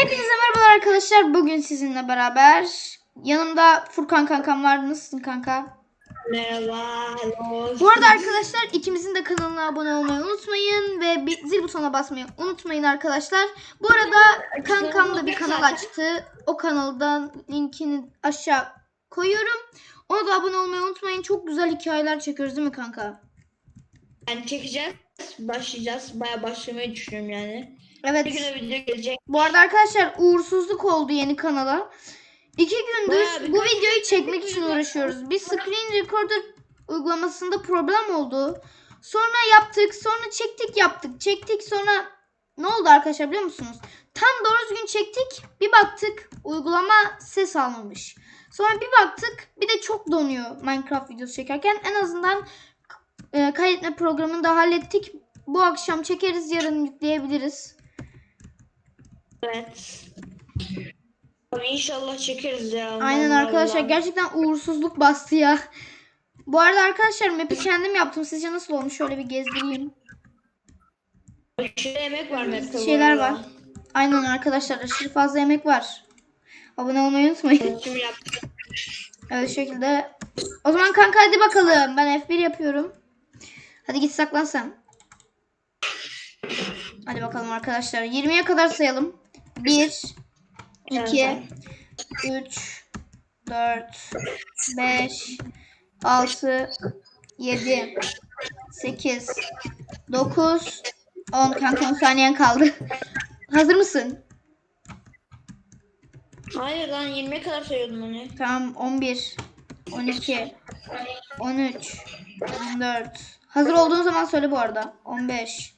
Hepinize merhabalar arkadaşlar. Bugün sizinle beraber yanımda Furkan kankam var. Nasılsın kanka? Merhaba. hello. Bu arada arkadaşlar ikimizin de kanalına abone olmayı unutmayın ve bir zil butonuna basmayı unutmayın arkadaşlar. Bu arada kankam da bir kanal açtı. O kanaldan linkini aşağı koyuyorum. Ona da abone olmayı unutmayın. Çok güzel hikayeler çekiyoruz değil mi kanka? Yani çekeceğiz. Başlayacağız. Baya başlamayı düşünüyorum yani. Evet. Bir güne video gelecek. Bu arada arkadaşlar uğursuzluk oldu yeni kanala. İki gündür Bayağı bu videoyu çekmek için uğraşıyoruz. Bir screen recorder uygulamasında problem oldu. Sonra yaptık, sonra çektik yaptık, çektik sonra ne oldu arkadaşlar biliyor musunuz? Tam doğru düzgün çektik, bir baktık uygulama ses almamış. Sonra bir baktık bir de çok donuyor Minecraft videosu çekerken. En azından e, kaydetme programını da hallettik. Bu akşam çekeriz, yarın yükleyebiliriz. Evet. Abi inşallah çekeriz ya. Aynen Vallahi arkadaşlar vallahi. gerçekten uğursuzluk bastı ya. Bu arada arkadaşlar map'i kendim yaptım. Sizce nasıl olmuş? Şöyle bir gezdireyim. Aşırı emek var map'te Şeyler var. Aynen arkadaşlar aşırı fazla yemek var. Abone olmayı unutmayın. Kim yaptı? Evet şekilde. O zaman kanka hadi bakalım. Ben F1 yapıyorum. Hadi git saklan sen. Hadi bakalım arkadaşlar. 20'ye kadar sayalım. 1 2 3 4 5 6 7 8 9 10 kanka 10 saniyen kaldı. Hazır mısın? Hayır lan 20'ye kadar sayıyordum onu. Tamam 11 12 13 14 Hazır olduğun zaman söyle bu arada. 15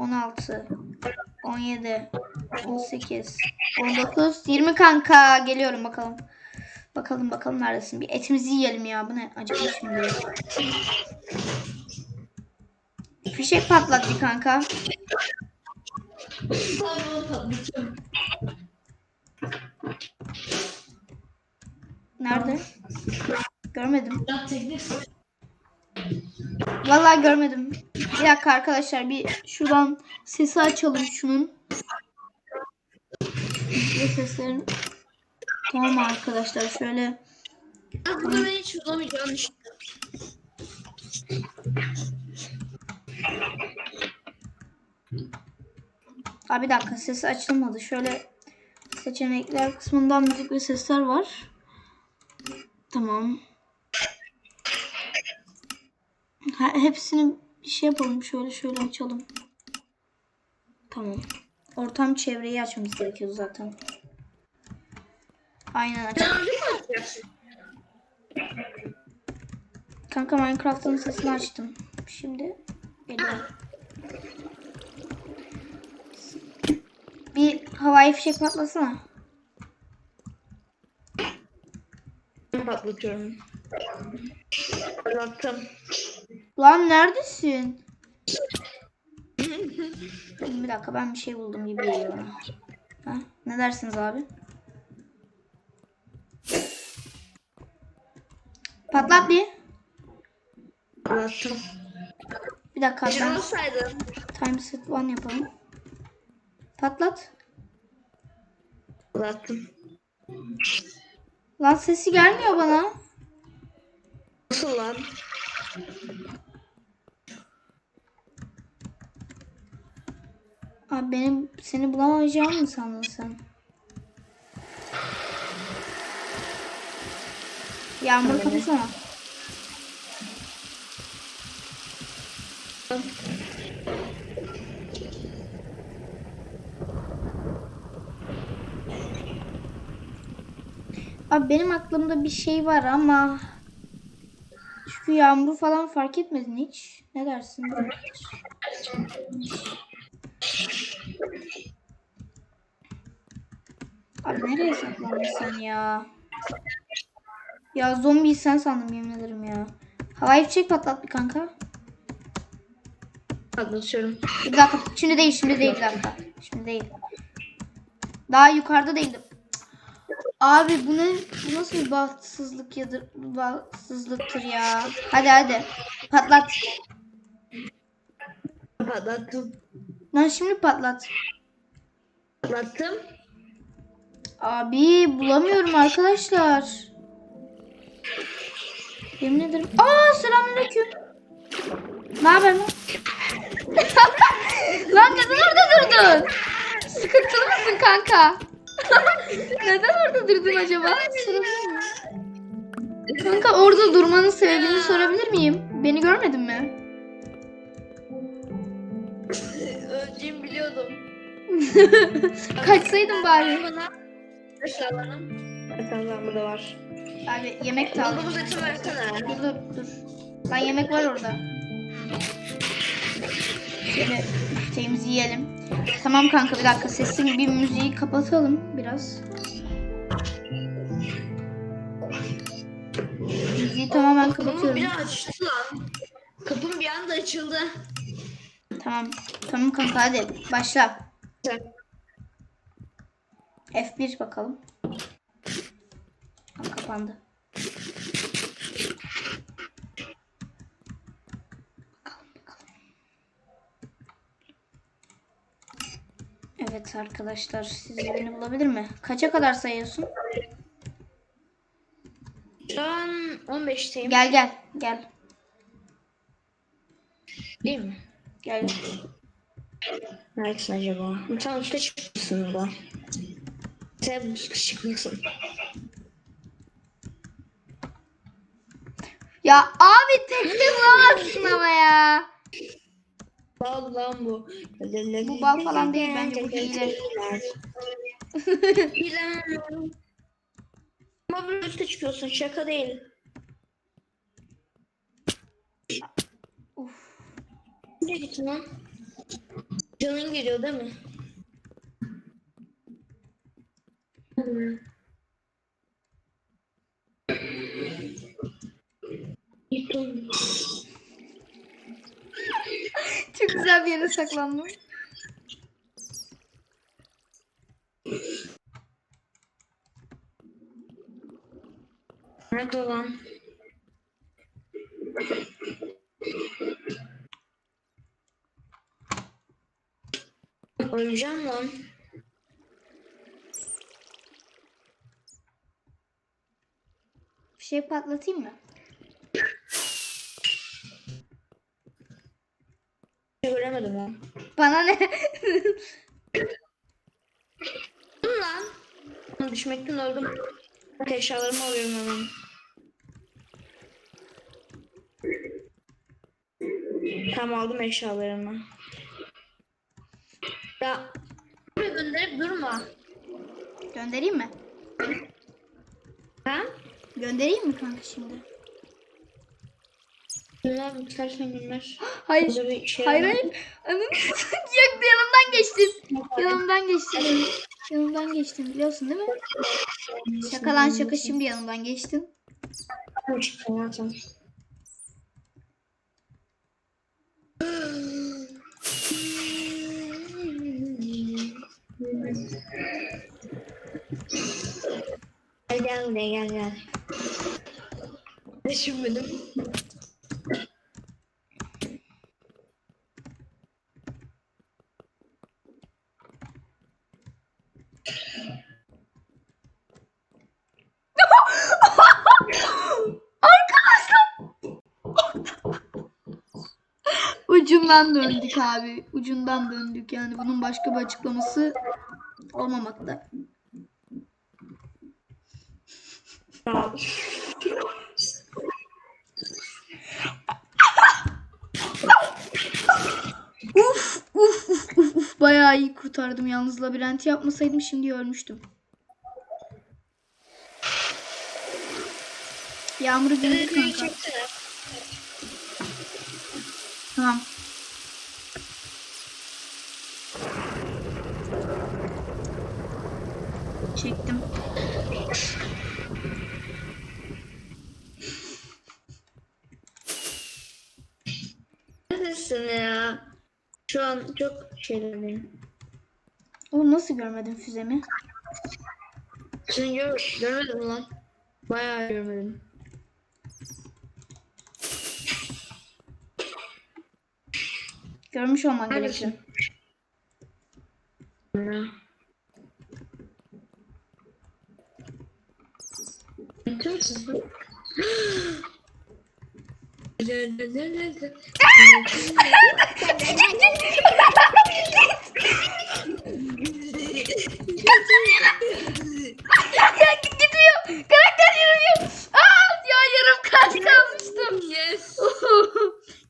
16 17 18 19 20 kanka geliyorum bakalım. Bakalım bakalım neredesin? Bir etimizi yiyelim ya. Bu ne? Acıktım şimdi. Fişek patlat bir kanka. Nerede? Görmedim. Vallahi görmedim. Bir dakika arkadaşlar bir şuradan sesi açalım şunun. Bir seslerin. Tamam arkadaşlar şöyle. Aslında ben hiç bulamayacağım işte. Abi bir dakika sesi açılmadı. Şöyle seçenekler kısmından müzik ve sesler var. Tamam. Ha, hepsini bir şey yapalım. Şöyle şöyle açalım. Tamam. Ortam çevreyi açmamız gerekiyor zaten. Aynen açalım. Kanka Minecraft'ın sesini açtım. Şimdi geliyorum. Bir havai fişek patlasana. Patlatıyorum. Patlattım. Lan neredesin? bir dakika ben bir şey buldum gibi geliyor bana. Ha, ne dersiniz abi? Patlat bir. Patlattım. Bir dakika ben Şunu saydım. time set one yapalım. Patlat. Patlattım. Lan sesi gelmiyor bana. Nasıl lan? Benim seni bulamayacağımı mı sandın sen? Yağmur kapasana. Abi benim aklımda bir şey var ama çünkü yağmur falan fark etmedin hiç. Ne dersin? Abi nereye saklandın sen ya? Ya zombi sen sandım yemin ederim ya. Havai fişek patlat bir kanka. Patlatıyorum. Bir dakika. Şimdi değil, şimdi değil bir dakika. Şimdi değil. Daha yukarıda değildim. Abi bu ne? Bu nasıl bir bahtsızlık yadır, bahtsızlıktır ya. Hadi hadi. Patlat. Patlattım. Lan şimdi patlat. Patlattım. Abi bulamıyorum arkadaşlar. Yemin ederim. Aa selamünaleyküm. Ne haber lan? lan neden orada durdun? Sıkıntılı mısın kanka? neden orada durdun acaba? Sorabilir miyim? Kanka orada durmanın sebebini sorabilir miyim? Beni görmedin mi? Öleceğimi biliyordum. Kaçsaydın bari. Bana. Bana. Bakalım burada var. Abi yemek de al. Domuz eti versene. Dur dur dur. Lan yemek var orada. Şöyle şeyimizi yiyelim. Tamam kanka bir dakika sesini bir müziği kapatalım biraz. Müziği tamamen Kapımı kapatıyorum. bir açtı lan. Kapım bir anda açıldı. Tamam. Tamam kanka hadi başla. F1 bakalım. Ha, kapandı. Bakalım bakalım. Evet arkadaşlar siz beni bulabilir mi? Kaça kadar sayıyorsun? Şu an 15'teyim. Gel gel gel. Değil mi? Gel. Neredesin acaba? Sen üstte çıkmışsın burada. Sen çıkmışsın. Ya abi tekte bulamazsın ama ya. Bal lan bu. Bu bal falan değil, bence bu hile. Hile. Ama böyle üstte çıkıyorsun şaka değil. Uf. Nereye gittin lan? Canın geliyor değil mi? Gittim. Çok güzel bir yere saklandım. Nerede lan? Öleceğim lan. Şey patlatayım mı? Göremedim lan. Bana ne? Lan. Düşmekten öldüm. Bak eşyalarımı alıyorum hemen. Tamam aldım eşyalarımı. Ya gönderip durma. Göndereyim mi? Ha? Göndereyim mi kanka şimdi? Gönder istersen gönder. Hayır. Şey Hayır hayır. Anın Yok yanımdan geçtin. Yanımdan geçtin. Yanımdan geçtin biliyorsun değil mi? Şaka lan şaka şimdi yanımdan geçtin. Gel gel buraya gel gel. Düşünmedim. Ucundan döndük abi. Ucundan döndük yani bunun başka bir açıklaması olmamakta. Tamam. Uf uf uf uf uf bayağı iyi kurtardım yalnız labirenti yapmasaydım şimdi ölmüştüm. Yağmuru gördük kanka. Tamam. Çektim. Neredesin ya? Şu an çok şeylerdeyim. Oğlum nasıl görmedin füzemi? Seni gör, görmedim lan. Bayağı görmedim. Görmüş olman gerekiyor. Ya. Gitmiyor. Karakter yürümüyor. Aa, ya yarım kalp kalmıştım. yes.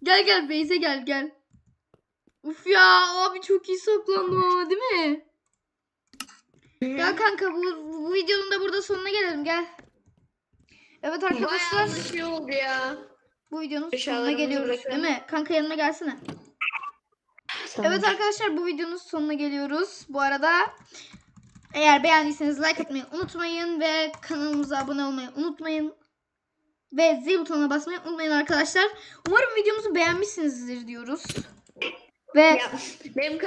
gel gel Beyze gel gel. Uf ya abi çok iyi saklandım ama değil mi? Ya kanka bu, bu videonun da burada sonuna gelelim gel. Evet arkadaşlar Bayağı bir şey oldu ya. Bu videonun sonuna geliyoruz değil mi? Kanka yanıma gelsene. Evet arkadaşlar bu videonun sonuna geliyoruz. Bu arada eğer beğendiyseniz like atmayı unutmayın ve kanalımıza abone olmayı unutmayın. Ve zil butonuna basmayı unutmayın arkadaşlar. Umarım videomuzu beğenmişsinizdir diyoruz. Ve Ya,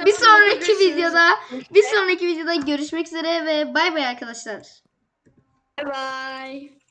bir sonraki videoda bir sonraki videoda görüşmek üzere ve bay bay arkadaşlar. Bye bye.